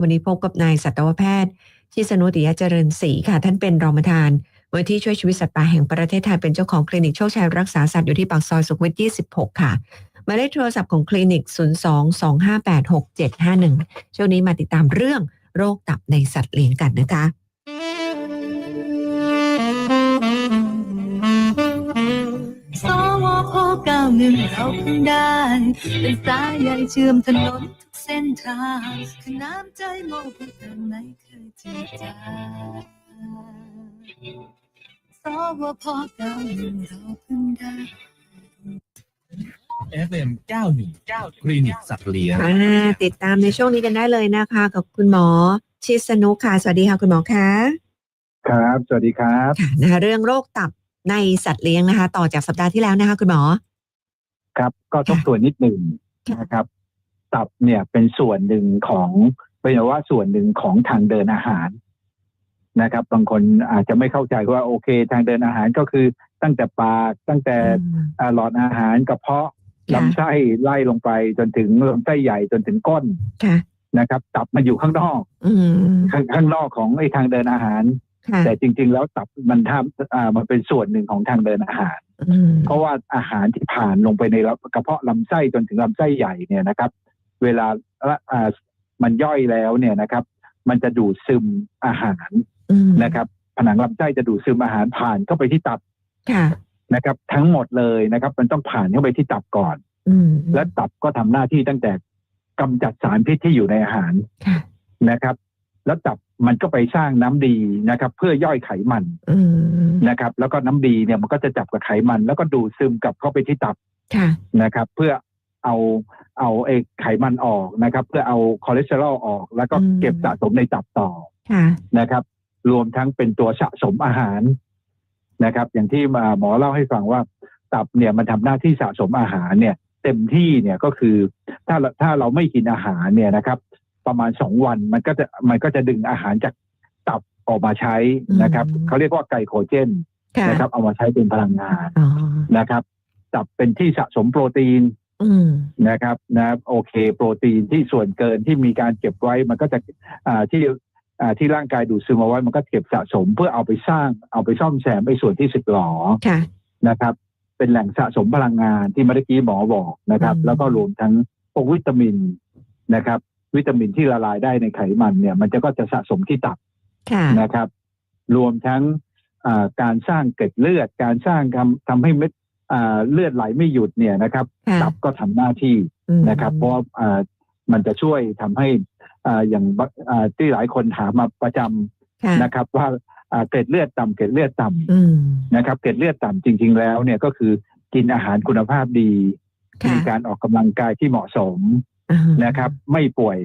วันนี้พบกับนายสัตวแพทย์ชิสนุติยเจริญศรีค่ะ ท่านเป็นรองประธานมูลที่ช่วยชีวิตสัตว์ป่าแห่งประเทศไทยเป็นเจ้าของคลินิกโชคชัยรักษาสัตว์อยู่ที่ปากซอยสุขวิท 26 ค่ะหมายเลขโทรศัพท์ของคลินิก 022586751 ช่วงนี้มาติดตามเรื่องโรคตับในสัตว์เลี้ยงกันนะคะสวพเก้าหนึ่งเราเพิ่งได้เป็นสายใยเชื่อมถนน ส้นทางคือน้ำใจโมกแต่ไม่เคยจืดจางสวพเก้าหนึ่งเราเพิ่งได้ FM 919คลินิกสัตว์เลี้ยงค่ะติดตามในช่วงนี้กันได้เลยนะคะกับคุณหมอชิสนุค่ะ สวัสดีค่ะคุณหมอคะครับ สวัสดีครับ ค่ะนะคะเรื่องโรคตับในสัตว์เลี้ยงนะคะ ต่อจากสัปดาห์ที่แล้วนะคะ คุณหมอ ครับ ก็ทบทวนนิดหนึ่งค่ะนะครับ ตับเนี่ยเป็นส่วนหนึ่งของเป็นว่าส่วนหนึ่งของทางเดินอาหารนะครับ บางคนอาจจะไม่เข้าใจว่าโอเค ทางเดินอาหารก็คือตั้งแต่ปากตั้งแต่อืมอ่าหลอดอาหารกระเพาะค่ะลำไส้ไล่ลงไปจนถึงลำไส้ใหญ่จนถึงก้นค่ะนะครับตับมันอยู่ข้างนอกอืมข้างข้างนอกของไอ้ทางเดินอาหารค่ะแต่จริง ๆ แล้วตับมันทำอ่ามันเป็นส่วนหนึ่งของทางเดินอาหารอืมเพราะว่าอาหารที่ผ่านลงไปในกระเพาะลำไส้จนถึงลำไส้ใหญ่เนี่ยนะครับ เวลาอ่ามันย่อยแล้วเนี่ยนะครับ มันจะดูดซึมอาหารอืมนะครับ ผนังลำไส้จะดูดซึมอาหารผ่านเข้าไปที่ตับค่ะนะครับ ทั้งหมดเลยนะครับ มันต้องผ่านเข้าไปที่ตับก่อนอืมและตับก็ทำหน้าที่ตั้งแต่กำจัดสารพิษที่อยู่ในอาหารค่ะนะครับ แล้วตับมันก็ไปสร้างน้ำดีนะครับ เพื่อย่อยไขมันอืมนะครับ แล้วก็น้ำดีเนี่ยมันก็จะจับกับไขมัน แล้วก็ดูดซึมกลับเข้าไปที่ตับค่ะนะครับ เพื่อ เอาเอาไอ้ไขมันออกนะครับ เพื่อเอาคอเลสเตอรอลออก แล้วก็อืมเก็บสะสมในตับต่อค่ะนะครับ รวมทั้งเป็นตัวสะสมอาหารนะครับ อย่างที่มาหมอเล่าให้ฟังว่า ตับเนี่ยมันทำหน้าที่สะสมอาหารเนี่ย เต็มที่เนี่ยก็คือถ้าเราถ้าเราไม่กินอาหารเนี่ยนะครับ ประมาณสองวันมันก็จะมันก็จะดึงอาหารจากตับออกมาใช้นะครับอืมเขาเรียกว่าไกลโคเจนค่ะนะครับ เอามาใช้เป็นพลังงานอ๋อนะครับตับเป็นที่สะสมโปรตีนอืม นะครับนะโอเค โปรตีนที่ส่วนเกินที่มีการเก็บไว้มันก็จะอ่าที่อ่าที่ร่างกายดูดซึมเอาไว้มันก็เก็บสะสมเพื่อเอาไปสร้างเอาไปซ่อมแซมไอ้ส่วนที่สึกหรอค่ะนะครับ เป็นแหล่งสะสมพลังงานที่เมื่อกี้หมอบอกนะครับอืมแล้วก็รวมทั้งพวกวิตามินนะครับ วิตามินที่ละลายได้ในไขมันเนี่ย มันจะก็จะสะสมที่ตับค่ะนะครับ รวมทั้งอ่าการสร้างเกล็ดเลือด การสร้างทำทำให้เม็ดอ่า เลือดไหลไม่หยุดเนี่ยนะครับค่ะตับก็ทำหน้าที่อืมนะครับ เพราะว่าอ่ามันจะช่วยทำให้อ่าอย่างบอ่าที่หลายคนถามมาประจำค่ะนะครับว่าอ่าเกล็ดเลือดต่ำเกล็ดเลือดต่ำอืมนะครับ เกล็ดเลือดต่ำจริง ๆ แล้วเนี่ยก็คือกินอาหารคุณภาพดีค่ะมีการออกกำลังกายที่เหมาะสมอ่านะครับ ไม่ป่วย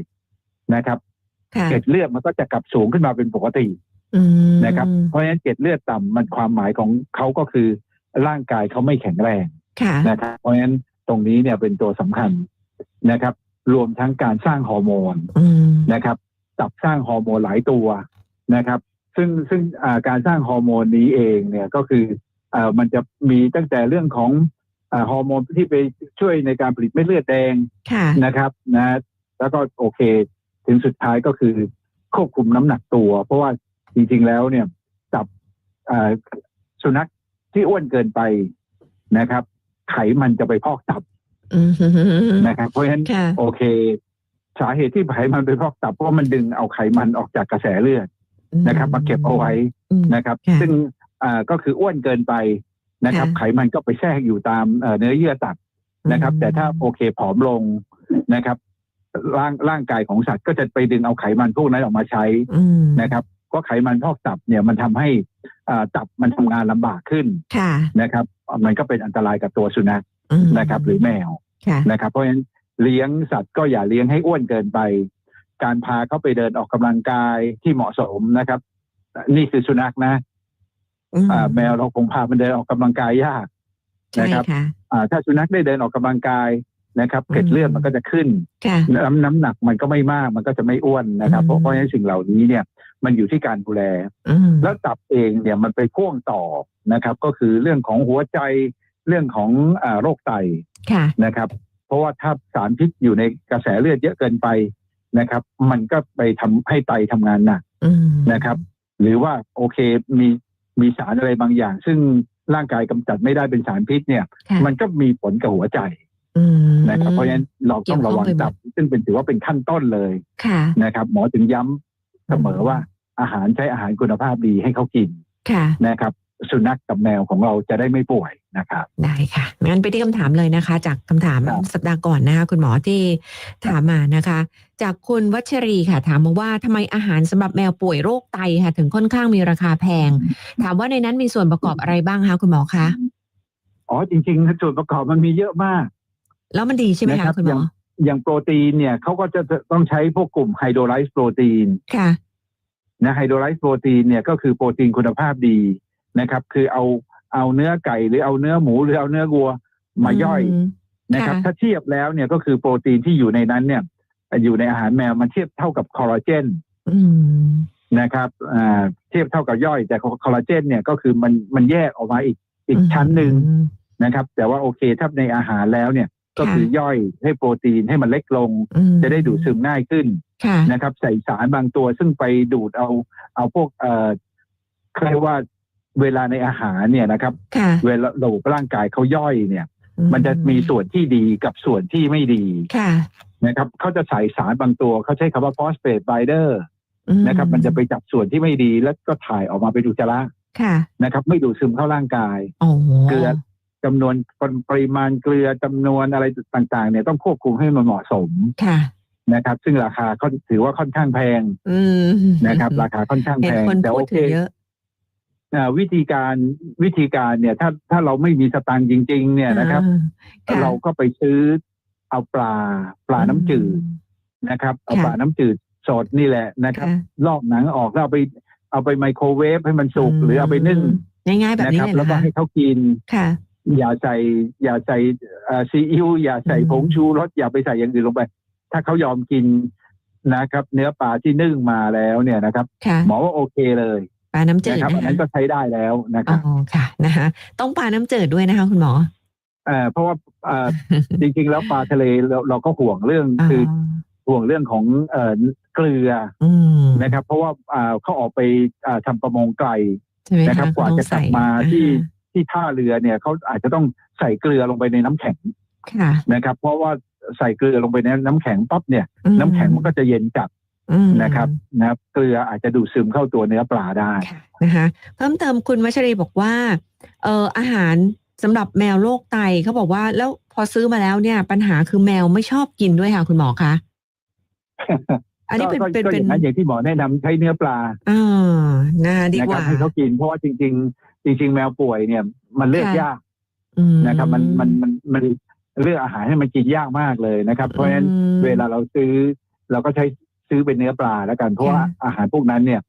นะครับค่ะเกล็ดเลือดมันก็จะกลับสูงขึ้นมาเป็นปกติอืมนะครับ เพราะฉะนั้นเกล็ดเลือดต่ำมันความหมายของเขาก็คือ ร่างกายเขาไม่แข็งแรงค่ะนะครับ เพราะฉะนั้นตรงนี้เนี่ยเป็นตัวสำคัญนะครับ รวมทั้งการสร้างฮอร์โมนอืมนะครับตับสร้างฮอร์โมนหลายตัวนะครับ ซึ่งซึ่งอ่าการสร้างฮอร์โมนนี้เองเนี่ยก็คืออ่ามันจะมีตั้งแต่เรื่องของอ่าฮอร์โมนที่ไปช่วยในการผลิตเม็ดเลือดแดงค่ะนะครับนะแล้วก็โอเค ถึงสุดท้ายก็คือควบคุมน้ำหนักตัว เพราะว่าจริงๆแล้วเนี่ยตับอ่าสุนัข ที่อ้วนเกินไปนะครับ ไขมันจะไปพอกตับอืมนะครับ เพราะฉะนั้นค่ะโอเค สาเหตุที่ไขมันไปพอกตับเพราะว่ามันดึงเอาไขมันออกจากกระแสเลือดนะครับ มาเก็บเอาไว้อืมนะครับค่ะซึ่งอ่าก็คืออ้วนเกินไปนะครับค่ะไขมันก็ไปแทรกอยู่ตามเอ่อเนื้อเยื่อตับนะครับ แต่ถ้าโอเคผอมลงนะครับร่างร่างกายของสัตว์ก็จะไปดึงเอาไขมันพวกนั้นออกมาใช้อืมนะครับ ก็ไขมันพอกตับเนี่ยมันทำให้อ่าตับมันทำงานลำบากขึ้นค่ะนะครับ มันก็เป็นอันตรายกับตัวสุนัขอืมนะครับ หรือแมวค่ะนะครับ เพราะฉะนั้นเลี้ยงสัตว์ก็อย่าเลี้ยงให้อ้วนเกินไป การพาเขาไปเดินออกกำลังกายที่เหมาะสมนะครับ นี่คือสุนัขนะอืมอ่าแมวเราคงพามันเดินออกกำลังกายยากใช่นะครับค่ะอ่าถ้าสุนัขได้เดินออกกำลังกายนะครับอืมเกล็ดเลือดมันก็จะขึ้นค่ะน้ำน้ำหนักมันก็ไม่มาก มันก็จะไม่อ้วนนะครับอืมเพราะเพราะฉะนั้นสิ่งเหล่านี้เนี่ย มันอยู่ที่การดูแลอืมแล้วตับเองเนี่ยมันไปพ่วงต่อนะครับ ก็คือเรื่องของหัวใจเรื่องของอาโรคไตค่ะนะครับ เพราะว่าถ้าสารพิษอยู่ในกระแสเลือดเยอะเกินไปนะครับ มันก็ไปทำให้ไตทำงานหนักอืมนะครับ หรือว่าโอเคมีมีสารอะไรบางอย่าง ซึ่งร่างกายกำจัดไม่ได้เป็นสารพิษเนี่ยค่ะมันก็มีผลกับหัวใจอืมนะครับเพราะฉะนั้นเราต้องระวังเกี่ยวข้องไปหมดตับซึ่งเป็นถือว่าเป็นขั้นต้นเลยค่ะนะครับ หมอถึงย้ำเสมอว่า อาหารใช้อาหารคุณภาพดีให้เขากินค่ะนะครับ สุนัขกับแมวของเราจะได้ไม่ป่วยนะครับ ได้ค่ะงั้นไปที่คำถามเลยนะคะ จากคำถามครับ สัปดาห์ก่อนนะคะ คุณหมอที่ถามมานะคะ จากคุณวัชรีค่ะ ถามมาว่าทำไมอาหารสำหรับแมวป่วยโรคไตค่ะ ถึงค่อนข้างมีราคาแพง ถามว่าในนั้นมีส่วนประกอบอะไรบ้างคะคุณหมอคะอ๋อจริงๆส่วนประกอบมันมีเยอะมาก แล้วมันดีใช่ไหมนะครัคะบคุณหมออย่างโปรตีนเนี่ยเขาก็จะต้องใช้พวกกลุ่มไฮโดรไลซ์โปรตีน ค่ะ นะไฮโดรไลซ์โปรตีนเนี่ยก็คือโปรตีนคุณภาพดีนะครับ คือเอาเอาเนื้อไก่หรือเอาเนื้อหมูหรือเอาเนื้อวัวมาย่อยมนะครับค่ะถ้าเทียบแล้วเนี่ยก็คือโปรตีนที่อยู่ในนั้นเนี่ย อยู่ในอาหารแมวมันเทียบเท่ากับคอลลาเจนอืมนะครับอ่าเทียบเท่ากับย่อย แต่คอลลาเจนเนี่ยก็คือมันมันแยกออกมาอีกอีกชั้นหนึ่งอืมนะครับ แต่ว่าโอเคถ้าในอาหารแล้วเนี่ย ก็ค่ะคือย่อยให้โปรตีนให้มันเล็กลงอืมจะได้ดูดซึมง่ายขึ้นค่ะนะครับ ใส่สารบางตัวซึ่งไปดูดเอาเอาพวกเอ่อเรียกว่าเวลาในอาหารเนี่ยนะครับค่ะเวลาระบบร่างกายเขาย่อยเนี่ยอืมันจะมีส่วนที่ดีกับส่วนที่ไม่ดีค่ะนะครับเขาจะใส่สารบางตัวเขาใช้คำว่า phosphate binder อืนะครับ มันจะไปจับส่วนที่ไม่ดีแล้วก็ถ่ายออกมาเป็นอุจจาระค่ะนะครับ ไม่ดูดซึมเข้าร่างกายโอ้เกลือ จำนวนปริมาณเกลือจำนวนอะไรต่างๆ เนี่ยต้องควบคุมให้มันเหมาะสมค่ะนะครับ ซึ่งราคาก็ถือว่าค่อนข้างแพงอืมนะครับ ราคาค่อนข้างเห็แพนงคนแต่พูโอดเคถึงเยอะอ่าวิธีการวิธีการเนี่ยถ้าถ้าเราไม่มีสตางค์จริง ๆ เนี่ยนะครับอ่าค่ะเราก็ไปซื้อเอาปลาปลาน้ำจืดนะครับ เอาค่ะปลาน้ำจืดสดนี่แหละนะครับค่ะลอกหนังออกแล้วเอาไปเอาไปไมโครเวฟให้มันสุกหรือเอาไปนึ่งง่ายๆแบบนะนี้ครับเลยแล้วนะก็คะให้เขากินค่ะ อย่าใส่อย่าใส่เอ่อซีอิ๊วอย่าใส่อืมผงชูรสอย่าไปใส่อย่างอื่นลงไป ถ้าเขายอมกินนะครับ เนื้อปลาที่นึ่งมาแล้วเนี่ยนะครับค่ะหมอว่าโอเคเลยปลาน้ำจืดนะครับนะอันนั้นคะก็ใช้ได้แล้วนะคอ๋รัอบค่ะนะคะต้องปลาน้ำจืดด้วยนะคะ คุณหมอเอ่อเพราะว่าเอ่อจริงๆ แล้วปลาทะเลเราเราก็ห่วงเรื่องคืออห่วงเรื่องของเอ่อเกลืออืมนะครับ เพราะว่าอ่าเขาออกไปอ่าทำประมงไกลใช่ไหมนะครับคะกว่าจะกลับมาต้องใส่ที่อ่ ที่ท่าเรือเนี่ยเขาอาจจะต้องใส่เกลือลงไปในน้ำแข็งค่ะนะครับ เพราะว่าใส่เกลือลงไปในน้ำแข็งปั๊บเนี่ยอืน้ำแข็งมันก็จะเย็นจัดอืมนะครับนะครับ เกลืออาจจะดูดซึมเข้าตัวเนื้อปลาได้ค่ะนะคะเพิ่มเติมคุณวัชรีบอกว่าเอ่ออาหารสำหรับแมวโรคไตเขาบอกว่าแล้วพอซื้อมาแล้วเนี่ย ปัญหาคือแมวไม่ชอบกินด้วยค่ะ คุณหมอคะอันนี้เป็นก็เป็นก็อเป็นย่างนั้นอย่างที่หมอแนะนำใช้เนื้อปลาอ่านะดีนะกครัว่าบให้เขากินเพราะว่าจริงๆ จริง ๆ แมวป่วยเนี่ย มันเลือกค่ะยากอืมนะครับ มันมันมันมันเลือกอาหารให้มันกินยากมากเลยนะครับ เพราะฉะนั้นอืมเวลาเราซื้อ เราก็ใช้ซื้อเป็นเนื้อปลาแล้วกันเพราะว่าค่ะอาหารพวกนั้นเนี่ย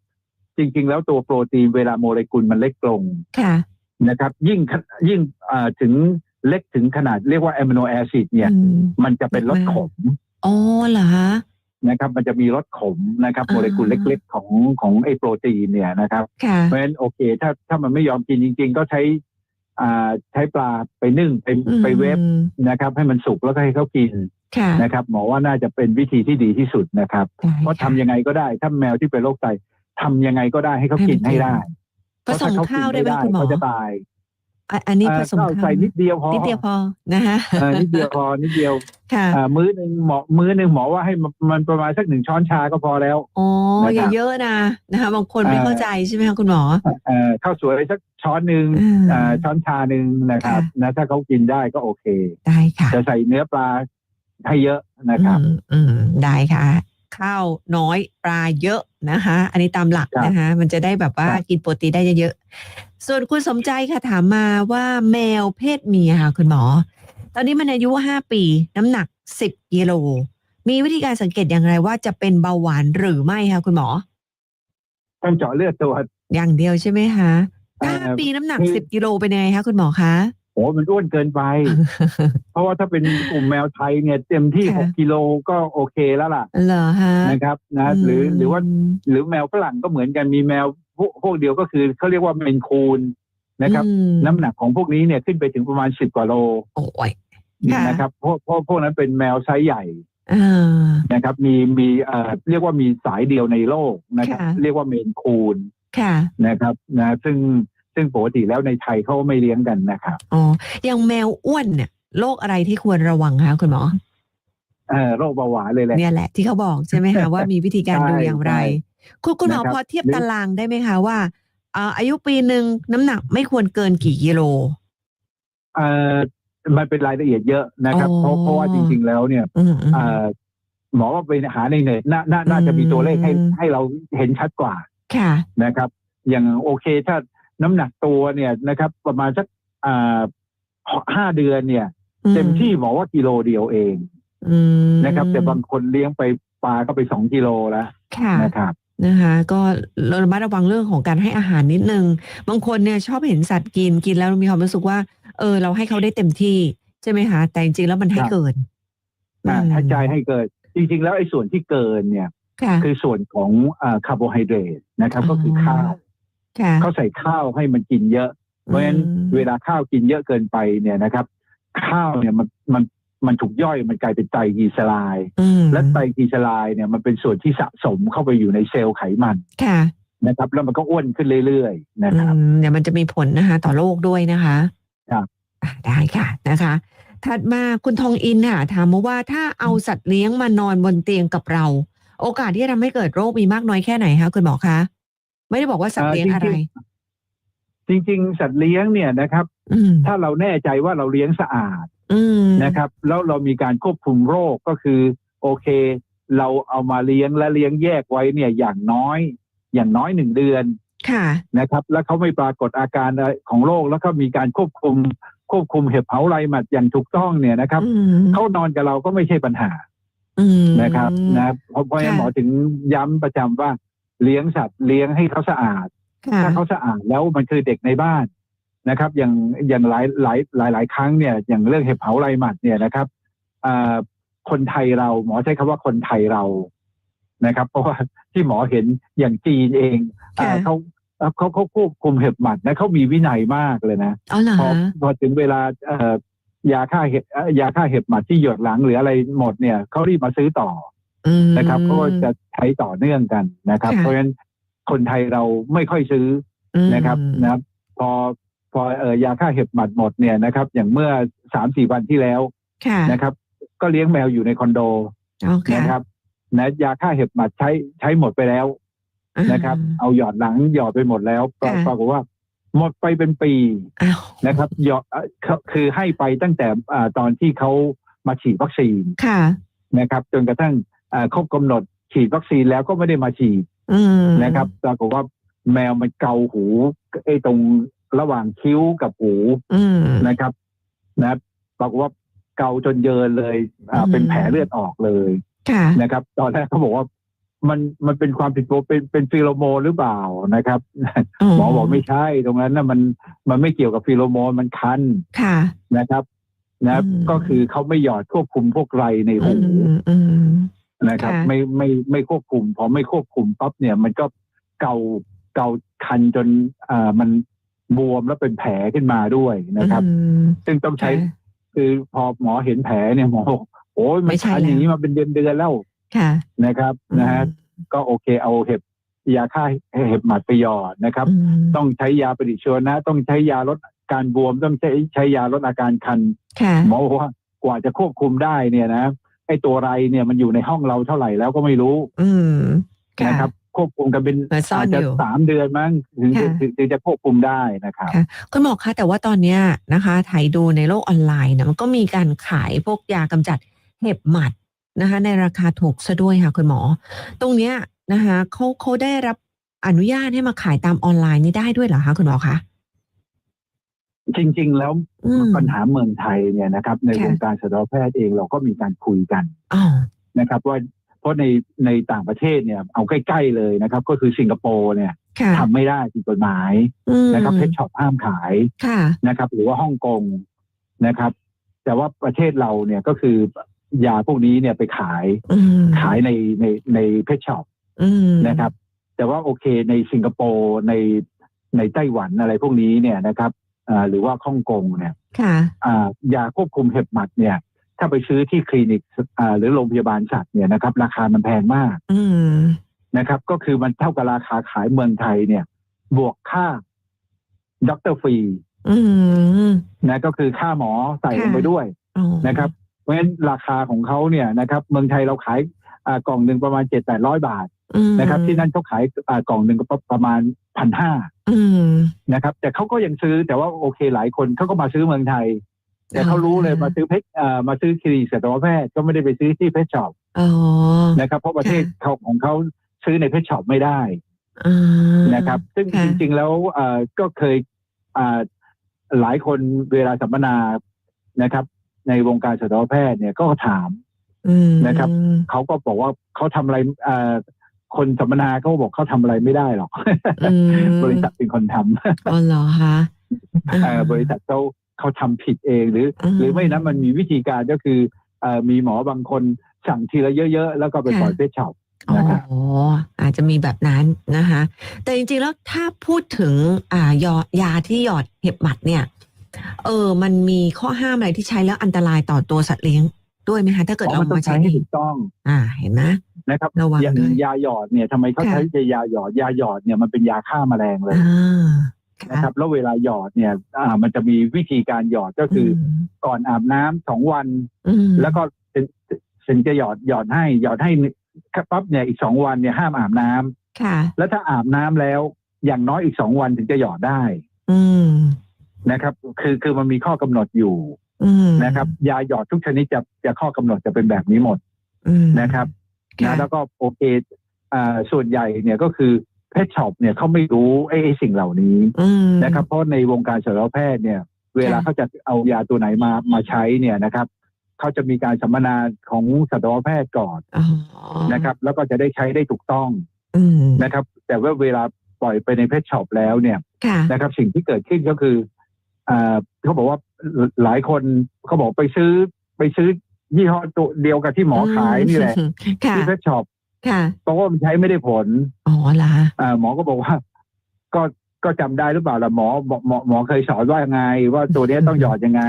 จริง ๆ แล้วตัวโปรตีนเวลาโมเลกุลมันเล็กลงค่ะนะครับ ยิ่งขยิ่งอ่าถึงเล็กถึงขนาดเรียกว่าอะมิโนแอซิดเนี่ยอืมมันจะเป็นรสขมอ๋อเหรอคะ นะครับมันจะมีรสขมนะครับอ่าโมเลกุลเล็กๆของของไอ้โปรตีนเนี่ยนะครับค่ะเพราะฉะนั้นโอเค ถ้าถ้ามันไม่ยอมกินจริง ๆ ก็ใช้อ่าใช้ปลาไปนึ่งไปไปเวฟอืมนะครับ ให้มันสุกแล้วก็ให้เขากินค่ะนะครับหมอว่าน่าจะเป็นวิธีที่ดีที่สุดนะครับได้เพราะทำค่ะยังไงก็ได้ ถ้าแมวที่เป็นโรคไตทำยังไงก็ได้ให้เขากินให้มันกินให้ได้ผสมข้าวได้ไหมคุณหมอเขาจะตาย อะอันนี้เอ่ผอสมข้าวข้าวใส่นิดเดียวพอนิดเดียวพอนะคะเออนิดเดียวพอนิดเดียวค่ะอ่ามื้อหนึ่งหมอมื้อหนึ่งหมอว่าให้มันมันประมาณสักหนึ่งช้อนชาก็พอแล้วอ๋อนะครับอย่าเยอะนะนะคะบางคนไม่เอ่อเข้าใจใช่ไหมคะคุณหมอเอ่อข้าวสวยสักช้อนหนึ่งอืมอ่าช้อนชาหนึ่งนะครับค่ะนะถ้าเขากินได้ก็โอเค ได้ค่ะจะใส่เนื้อปลาให้เยอะนะครับ อืมอืมได้ค่ะ ข้าวน้อยปลาเยอะนะคะ อันนี้ตามหลักครับนะคะ มันจะได้แบบว่าครับกินโปรตีนได้เยอะๆส่วนคุณสมใจค่ะถามมาว่าแมวเพศเมียค่ะคุณหมอ ตอนนี้มันอายุห้าปี น้ำหนักสิบกิโลมีวิธีการสังเกตอย่างไรว่าจะเป็นเบาหวานหรือไม่คะคุณหมอ ต้องเจาะเลือดตัวอย่างเดียวใช่ไหมคะเอ่อห้าปีน้ำหนักคือสิบกิโลเป็นยังไงคะคุณหมอคะ โอ้มันอ้วนเกินไป เพราะว่าถ้าเป็นกลุ่มแมวไทยเนี่ยเต็มที่ค่ะหกกิโลก็โอเคแล้วล่ะเหรอฮะนะครับนะหรือหรือว่าหรือแมวฝรั่งก็เหมือนกันมีแมวพวกพวกเดียวก็คือเขาเรียกว่าเมนคูนนะครับอืมน้ำหนักของพวกนี้เนี่ยขึ้นไปถึงประมาณสิบกว่าโลโอ้ยค่ะนะครับเพราะเพราะพวกนั้นเป็นแมวไซส์ใหญ่เออนะครับ มีมีเอ่อเรียกว่ามีสายเดียวในโลกนะครับค่ะเรียกว่าเมนคูนค่ะนะครับนะซึ่ง ซึ่งปกติแล้วในไทยเขาไม่เลี้ยงกันนะครับอ๋ออย่างแมวอ้วนเนี่ยโรคอะไรที่ควรระวังคะคุณหมอเอ่อโรคเบาหวานเลยแหละเนี่ยแหละที่เขาบอกใช่ไหมคะว่ามีวิธีการใช่ดูอย่างไรใช่คุณคุณหมอนะครับพอเทียบหรือตารางได้ไหมคะว่าเอ่ออายุปีหนึ่งน้ำหนักไม่ควรเกินกี่กิโลเอ่อมันเป็นรายละเอียดเยอะนะครับอ๋อเพราะเพราะว่าจริง ๆ แล้วเนี่ยอืมอืมเอ่อหมอว่าไปหาในเน็ตน่าน่าน่าจะมีตัวเลขให้อืมให้เราเห็นชัดกว่า ค่ะนะครับ อย่างโอเคถ้า น้ำหนักตัวเนี่ยนะครับ ประมาณสักอ่าห้าเดือนเนี่ยอืเต็มที่หมอว่ากิโลเดียวเองอืมนะครับ แต่บางคนเลี้ยงไปปลาก็ไปสองกิโลแล้วค่ะนะครับนะคะก็ระมัดระวังเรื่องของการให้อาหารนิดนึง บางคนเนี่ยชอบเห็นสัตว์กินกินแล้วมีความรู้สึกว่า เออ เราให้เขาได้เต็มที่ใช่ไหมคะแต่จริงๆแล้วมันให้ครับเกินอ่าอืมถ้าใจให้เกิดจริง ๆ แล้วไอ้ส่วนที่เกินเนี่ยค่ะคือส่วนของคาร์โบไฮเดรตนะครับ ก็คือข้าว ค่ะ เขาใส่ข้าวให้มันกินเยอะ เพราะฉะนั้นอืมเวลาข้าวกินเยอะเกินไปเนี่ยนะครับ ข้าวเนี่ยมันมันมันถูกย่อยมันกลายเป็นไตรกลีเซอไรด์อืมและไตรกลีเซอไรด์เนี่ยมันเป็นส่วนที่สะสมเข้าไปอยู่ในเซลล์ไขมันค่ะนะครับ แล้วมันก็อ้วนขึ้นเรื่อยๆนะครับอืมเดี๋ยวมันจะมีผลนะคะ ต่อโลกด้วยนะคะครับอะได้ค่ะนะคะถัดมาคุณทองอินค่ะถามมาว่าถ้าเอาสัตว์เลี้ยงมานอนบนเตียงกับเรา โอกาสที่จะทำให้เกิดโรคมีมากน้อยแค่ไหนคะคุณหมอคะ ไม่ได้บอกว่าสัตว์เลี้ยงอะไร จริง ๆ สัตว์เลี้ยงเนี่ยนะครับอืมถ้าเราแน่ใจว่าเราเลี้ยงสะอาดอืมนะครับ แล้วเรามีการควบคุมโรคก็คือ โอเค เราเอามาเลี้ยงและเลี้ยงแยกไว้เนี่ย อย่างน้อย อย่างน้อยหนึ่งเดือนค่ะนะครับ แล้วเขาไม่ปรากฏอาการอะไรของโรคแล้วก็มีการควบคุม ควบคุมเห็บเผาไรหมัดอย่างถูกต้องเนี่ยนะครับอืมเขานอนกับเราก็ไม่ใช่ปัญหาอืมนะครับนะเพราะเพราะฉะนั้นค่ะหมอถึงย้ำประจำว่า เลี้ยงสัตว์เลี้ยงให้เขาสะอาดค่ะถ้าเขาสะอาดแล้วมันคือเด็กในบ้านนะครับ อย่างอย่างหลายหลายหลายหลายครั้งเนี่ย อย่างเรื่องเห็บเผาไรหมัดเนี่ยนะครับอ่าคนไทยเราหมอใช้คำว่าคนไทยเรานะครับ เพราะว่าที่หมอเห็นอย่างจีนเองอ่าค่ะเขาเขาเขาควบคุมเห็บหมัดนะเขามีวินัยมากเลยนะอ๋อเหรอพอคะพอถึงเวลาเอ่อยาฆ่าเห็บเอ่อยาฆ่าเห็บหมัดที่หยดหลังหรืออะไรหมดเนี่ยเขารีบมาซื้อต่ออืม นะครับเขาก็จะใช้ต่อเนื่องกันนะครับค่ะเพราะฉะนั้นคนไทยเราไม่ค่อยซื้ออืมนะครับนะครับ พอพอเอ่อยาฆ่าเห็บหมัดหมดเนี่ยนะครับ อย่างเมื่อสามสี่วันที่แล้วค่ะนะครับ ก็เลี้ยงแมวอยู่ในคอนโดอ๋อค่ะนะครับนะยาฆ่าเห็บหมัดใช้ใช้หมดไปแล้วนะครับ เอาหยอดหลังหยอดไปหมดแล้วปราค่ะปรากฏว่าหมดไปเป็นปีอ้าวนะครับหยอดเอ่อเขาคือให้ไปตั้งแต่อ่าตอนที่เขามาฉีดวัคซีนค่ะนะครับ จนกระทั่งอ่า ครบกำหนดฉีดวัคซีนแล้วก็ไม่ได้มาฉีดอืมนะครับปรากฏว่าแมวมันเกาหูไอ้ตรงระหว่างคิ้วกับหูอืมนะครับนะปรากฏว่าเกาจนเยินเลยอ่าอืมเป็นแผลเลือดออกเลยค่ะนะครับ ตอนแรกเขาบอกว่ามันมันเป็นความผิดปกติเป็นเป็นฟีโรโมนหรือเปล่านะครับหมอบอกไม่ใช่ ตรงนั้นนะมันมันไม่เกี่ยวกับฟีโรโมนมันคันค่ะนะครับนะอืมก็คือเขาไม่หยอดควบคุมพวกไรในอืหูมอืม นะครับ ค่ะ ไม่ไม่ไม่ควบคุมพอไม่ควบคุมปั๊บเนี่ย มันก็เกาเกาคันจนอ่ามันบวมแล้วเป็นแผลขึ้นมาด้วยนะครับ อืม ซึ่งต้องใช้ค่ะคือพอหมอเห็นแผลเนี่ยหมอบอกโอ้ยมัไม่นใช่คันแล้วอย่างนี้มาเป็นเดือนเดือนๆแล้วค่ะนะครับนะฮะก็โอเคเอาเห็บยาฆ่าเห็บหมัดไปหยอดนะครับ อืมต้องใช้ยาปฏิชีวนะ ต้องใช้ยาลดการบวม ต้องใช้ใช้ยาลดอาการคัน ค่ะ หมอบอกว่ากว่าจะควบคุมได้เนี่ยนะ ไอ้ตัวไรเนี่ยมันอยู่ในห้องเราเท่าไหร่แล้วก็ไม่รู้ อืมค่ะนะครับควบคุมกันเป็นมาซ่อนอาจจะอยู่สามเดือนมั้งถึงจะค่ะถึงถึงจะควบคุมได้นะครับค่ะคุณหมอคะแต่ว่าตอนเนี้ยนะคะถ่ายดูในโลกออนไลน์นะมันก็มีการขายพวกยากำจัดเห็บหมัดนะคะ ในราคาถูกซะด้วยค่ะ คุณหมอ ตรงเนี้ยนะคะเขาเขาได้รับอนุญาตให้มาขายตามออนไลน์นี่ได้ด้วยเหรอคะคุณหมอคะ จริง ๆ แล้วอืมปัญหาเมืองไทยเนี่ยนะครับ ในค่ะวงการสัตวแพทย์เองเราก็มีการคุยกันอ๋อนะครับ ว่าเพราะในในต่างประเทศเนี่ย เอาใกล้ ๆ เลยนะครับ ก็คือสิงคโปร์เนี่ยค่ะทำไม่ได้ผิดกฎหมายอืมนะครับเพชช็อปห้ามขายค่ะนะครับ หรือว่าฮ่องกงนะครับ แต่ว่าประเทศเราเนี่ยก็คือยาพวกนี้เนี่ยไปขายอืมขายในในในเพชช็อปอืมนะครับ แต่ว่าโอเคในสิงคโปร์ในในไต้หวันอะไรพวกนี้เนี่ยนะครับอ่า หรือว่าฮ่องกงเนี่ยค่ะอ่ายาควบคุมเห็บหมัดเนี่ย ถ้าไปซื้อที่คลินิกอ่าหรือโรงพยาบาลสัตว์เนี่ยนะครับ ราคามันแพงมากอืมนะครับ ก็คือมันเท่ากับราคาขายเมืองไทยเนี่ย บวกค่าด็อกเตอร์ฟรีอืมนะก็คือค่าหมอใส่ลงไปค่ะด้วยอ๋อนะครับ เพราะฉะนั้นราคาของเขาเนี่ยนะครับ เมืองไทยเราขายอ่ากล่องหนึ่งประมาณเจ็ดแปดร้อยบาทอืม นะครับ ที่นั่นเขาขายอ่ากล่องหนึ่งก็ประมาณพันห้าอืมนะครับ แต่เขาก็ยังซื้อแต่ว่าโอเคหลายคนเขาก็มาซื้อเมืองไทย แต่เขารู้เลยมาซื้อเพชรอ่ามาซื้อคลินิกสัตวแพทย์ก็ไม่ได้ไปซื้อที่เพชรช็อปอ๋อนะครับ เพราะประเทศเขาของเขาซื้อในเพชรช็อปไม่ได้อ่านะครับ ซึ่งค่ะจริง ๆ แล้วเอ่อก็เคยอ่าหลายคนเวลาสัมมนานะครับ ในวงการสัตวแพทย์เนี่ยก็ถามอืมนะครับเขาก็บอกว่าเขาทำอะไรเอ่อ คนสัมมนาเขาบอกเขาทำอะไรไม่ได้หรอกอืมบริษัทเป็นคนทำอ๋อเหรอคะเอ่อบริษัทเขาเขาทำผิดเองหรือ หรือไม่นั้นมันมีวิธีการก็คือเอ่อมีหมอบางคนสั่งทีละเยอะๆ แล้วก็ไปปล่อยเพชรช็อปอ๋อนะครับอาจจะมีแบบนั้นนะคะ แต่จริงๆแล้วถ้าพูดถึงอ่ายอยาที่หยอดเห็บหมัดเนี่ย เออ มันมีข้อห้ามอะไรที่ใช้แล้วอันตรายต่อตัวสัตว์เลี้ยงด้วยไหมคะถ้าเกิดอ๋อเรามันต้อมางใช้ใช้ให้เองถูกต้อง อ่าเห็นไหม นะครับระวังอย่างด้วยยาหยอดเนี่ยทำไมเขาค่ะ ใช้ยาหยอดยาหยอดเนี่ยมันเป็นยาฆ่าแมลงเลยอ่านะครับแล้วเวลาหยอดเนี่ยอ่ามันจะมีวิธีการหยอดก็คืออก่อนอาบน้ำสองวัน อืมแล้วก็ถึงถึงจะหยอดหยอดให้หยอดให้ปั๊บเนี่ยอีกสองวันเนี่ยห้ามอาบน้ำค่ะ แล้วถ้าอาบน้ำแล้วอย่างน้อยอีกสองวันถึงจะหยอดได้อืมนะครับ คือคือมันมีข้อกำหนดอยู่อืมนะครับ ยาหยอดทุกชนิดจะจะข้อกำหนดจะเป็นแบบนี้หมดอืมนะครับค่ะ นะแล้วก็โอเคอ่าส่วนใหญ่เนี่ยก็คือเพชช็อปเนี่ยเขาไม่รู้ไอ้ไอ้สิ่งเหล่านี้อืมนะครับ เพราะในวงการสัตวแพทย์เนี่ย เวลาค่ะเขาจะเอายาตัวไหนมามาใช้เนี่ยนะครับเขาจะมีการสัมมนาของสัตวแพทย์ก่อนอ๋อนะครับ แล้วก็จะได้ใช้ได้ถูกต้องอืมนะครับ แต่ว่าเวลาปล่อยไปในเพชช็อปแล้วเนี่ยค่ะนะครับ สิ่งที่เกิดขึ้นก็คืออ่าเขาบอกว่าหลายคนเขาบอกไปซื้อไปซื้อ ยี่ห้อตัวเดียวกับที่หมอขายนี่แหละค่ะที่เพชช็อปค่ะเพราะว่ามันใช้ไม่ได้ผลอ๋อเหรอคะอ่าหมอก็บอกว่า ก็ก็จำได้หรือเปล่าล่ะหมอหมอหมอหมอเคยสอนว่ายังไง ว่าตัวเนี้ยต้องหยอดยังไง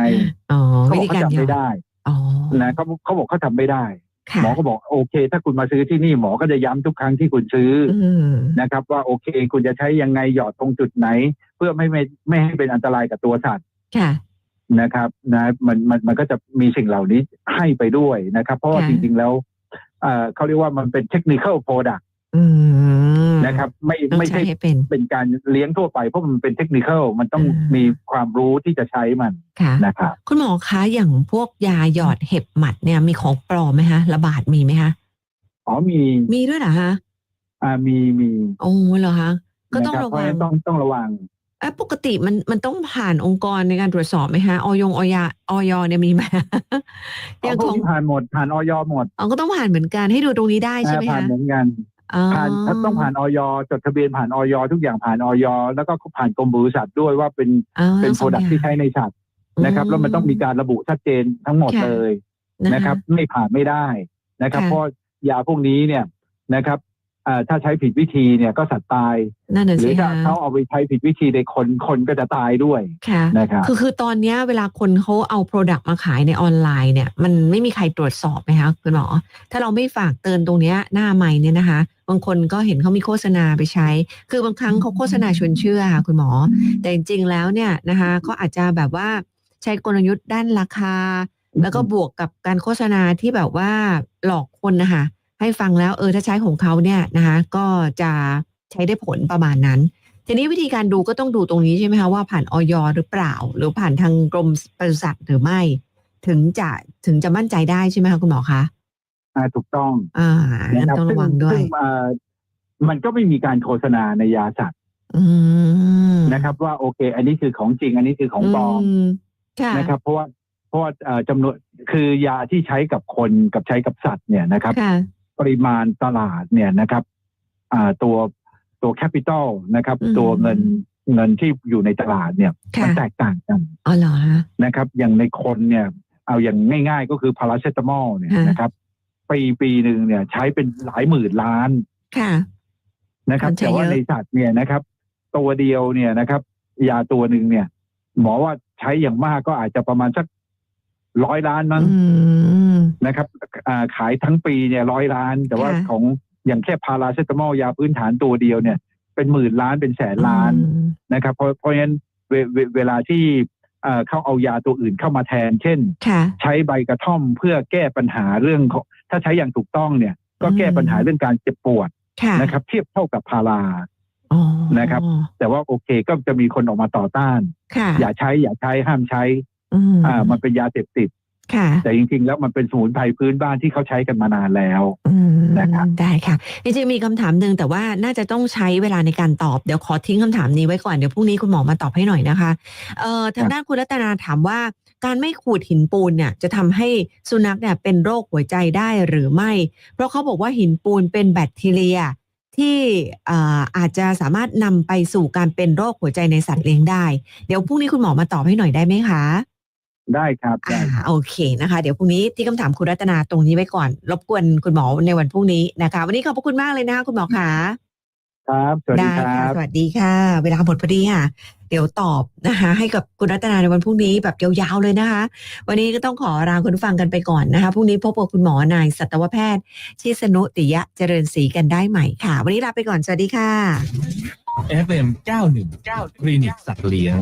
อ๋อเขาวิบอกธีเขาการหยอจำไม่ดได้อ๋อนะเขาเขาบอกเขาทำไม่ได้ค่ะหมอก็บอกโอเค ถ้าคุณมาซื้อที่นี่หมอก็จะย้ำทุกครั้งที่คุณซื้อออืมนะครับ ว่าโอเค คุณจะใช้ยังไงหยอดตรงจุดไหน เพื่อไม่ไม่ไม่ให้เป็นอันตรายกับตัวสัตว์ค่ะ นะครับนะมันมันมันก็จะมีสิ่งเหล่านี้ให้ไปด้วยนะครับ เพราะว่าค่ะจริง ๆ แล้วเอ่อเขาเรียกว่ามันเป็นเทคนิคอลโปรดักต์อืมนะครับ ไม่ต้องไม่ใช้ใช่ให้เป็น เป็นการเลี้ยงทั่วไปเพราะมันเป็นเทคนิคอลมันต้องอ่ามี มีความรู้ที่จะใช้มันค่ะ นะครับ คุณหมอคะอย่างพวกยาหยอดเห็บหมัดเนี่ยมีของปลอมไหมคะระบาดมีไหมคะอ๋อมีมีด้วยเหรอคะอ่ามีมีโอ้เหรอคะก็ต้องนคบระเพราะวัฉะง นั้นต้องต้องระวัง เอ้ปกติมันมันต้องผ่านองค์กรในการตรวจสอบไหมคะออยงออยาออยเนี่ยมีไหมอย่างพขวอกงนี้ผ่านหมดผ่านออยหมดอ๋อก็ต้องผ่านเหมือนกันให้ดูตรงนี้ได้ใช่ไหมอ่าผ่านคะเหมือนกัน อ๋อผ่านต้องผ่านออยจดทะเบียนผ่านออยทุกอย่างผ่านออยแล้วก็ผ่านกรมบริษัทด้วยว่าเป็นอ๋อเป็นทั้งโปรดักสองที่อย่างใช้ในสัตว์นะครับ แล้วมันต้องมีการระบุชัดเจนทั้งหมดค่ะ เลยนะนะครับ ไม่ผ่านไม่ได้นะครับ ค่ะ เพราะยาพวกนี้เนี่ยนะครับอ่า ถ้าใช้ผิดวิธีเนี่ยก็สัตว์ตายนั่นน่ะหรืสิอถ้าคะเขาเอาไปใช้ผิดวิธีในคนคนก็จะตายด้วยค่ะนะครับคือคือตอนเนี้ยเวลาคนเขาเอาโปรดักต์มาขายในออนไลน์เนี่ยมันไม่มีใครตรวจสอบไหมคะคุณหมอ ถ้าเราไม่ฝากเตือนตรงเนี้ยหน้าใหม่เนี่ยนะคะ บางคนก็เห็นเขามีโฆษณาไปใช้ คือบางครั้งเขาโฆษณาชวนเชื่อค่ะคุณหมอ แต่จริงๆแล้วเนี่ยนะคะเขาอาจจะแบบว่าใช้กลยุทธ์ด้านราคา แล้วก็บวกกับการโฆษณาที่แบบว่าหลอกคนนะคะ ให้ฟังแล้วเออถ้าใช้ของเขาเนี่ยนะคะ ก็จะใช้ได้ผลประมาณนั้น ทีนี้วิธีการดูก็ต้องดูตรงนี้ใช่ไหมคะว่าผ่านออยหรือเปล่า หรือผ่านทางกรมปศุสัตว์หรือไม่ ถึงจะถึงจะมั่นใจได้ใช่ไหมคะคุณหมอคะอ่าถูกต้อง อ่างั้นนะครับต้องระวังด้วยซึ่งอ่ามันก็ไม่มีการโฆษณาในยาสัตว์อืมนะครับ ว่าโอเค อันนี้คือของจริง อันนี้คือของปลอมมค่ะนะครับ เพราะว่าเพราะว่าเอ่อจำนวนคือยาที่ใช้กับคนกับใช้กับสัตว์เนี่ยนะครับค่ะ ปริมาณตลาดเนี่ยนะครับอ่าตัวตัวแคปิตอลนะครับอืมตัวเงินเงินที่อยู่ในตลาดเนี่ยค่ะมันแตกต่างกันอ๋อเหรอฮะนะครับ อย่างในคนเนี่ย เอาอย่างง่าย ๆ ก็คือพาราเซตามอลเนี่ยฮะนะครับ ปีปีหนึ่งเนี่ย ใช้เป็นหลายหมื่นล้านค่ะนะครับมันใช้แต่ว่าเยอะในสัตว์เนี่ยนะครับ ตัวเดียวเนี่ยนะครับ ยาตัวหนึ่งเนี่ย หมอว่าใช้อย่างมากก็อาจจะประมาณสักร้อยล้านมั้งอืม นะครับอ่าขายทั้งปีเนี่ยร้อยล้าน แต่ว่าค่ะของอย่างแค่พาราเซตามอลยาพื้นฐานตัวเดียวเนี่ย เป็นหมื่นล้านเป็นแสนล้านอืมนะครับ เพราะเพราะฉะนั้นเวเวเวลาที่เอ่อเขาเอายาตัวอื่นเข้ามาแทน เช่นค่ะใช้ใบกระท่อมเพื่อแก้ปัญหาเรื่องของถ้าใช้อย่างถูกต้องเนี่ย ก็แก้อืมปัญหาเรื่องการเจ็บปวดค่ะนะครับ เทียบเท่ากับพาราอ๋อนะครับ แต่ว่าโอเคก็จะมีคนออกมาต่อต้านค่ะอย่าใช้อย่าใช้ห้ามใช้อืมอ่ามันเป็นยาเสพติดค่ะ แต่จริงๆ แล้วมันเป็นสมุนไพรพื้นบ้านที่เขาใช้กันมานานแล้วอืมนะครับได้ค่ะจริงๆมีคำถามหนึ่งแต่ว่าน่าจะต้องใช้เวลาในการตอบเดี๋ยวขอทิ้งคำถามนี้ไว้ก่อนเดี๋ยวพรุ่งนี้คุณหมอมาตอบให้หน่อยนะคะเอ่อทางด้านคุณรัตนาถามว่า การไม่ขูดหินปูนเนี่ย จะทำให้สุนัขเนี่ยเป็นโรคหัวใจได้หรือไม่ เพราะเขาบอกว่าหินปูนเป็นแบคทีเรียที่เอ่ออาจจะสามารถนำไปสู่การเป็นโรคหัวใจในสัตว์เลี้ยงได้ เดี๋ยวพรุ่งนี้คุณหมอมาตอบให้หน่อยได้ไหมคะ ได้ครับได้อ่าโอเคนะคะ เดี๋ยวพรุ่งนี้ที่คำถามคุณรัตนาตรงนี้ไว้ก่อน รบกวนคุณหมอในวันพรุ่งนี้นะคะ วันนี้ขอบพระคุณมากเลยนะคะคุณหมอขาครับสวัสดีได้คค่ะรับสวัสดีค่ะ เวลาหมดพอดีค่ะ เดี๋ยวตอบนะคะ ให้กับคุณรัตนาในวันพรุ่งนี้แบบยาวๆเลยนะคะ วันนี้ก็ต้องขอลาคุณผู้ฟังกันไปก่อนนะคะพรุ่งนี้พบกับคุณหมอนายสัตวแพทย์ชิสนุติยะเจริญศรีกันได้ใหม่ค่ะ วันนี้ลาไปก่อนสวัสดีค่ะ FM 91 9คลินิกสัตว์เลี้ยง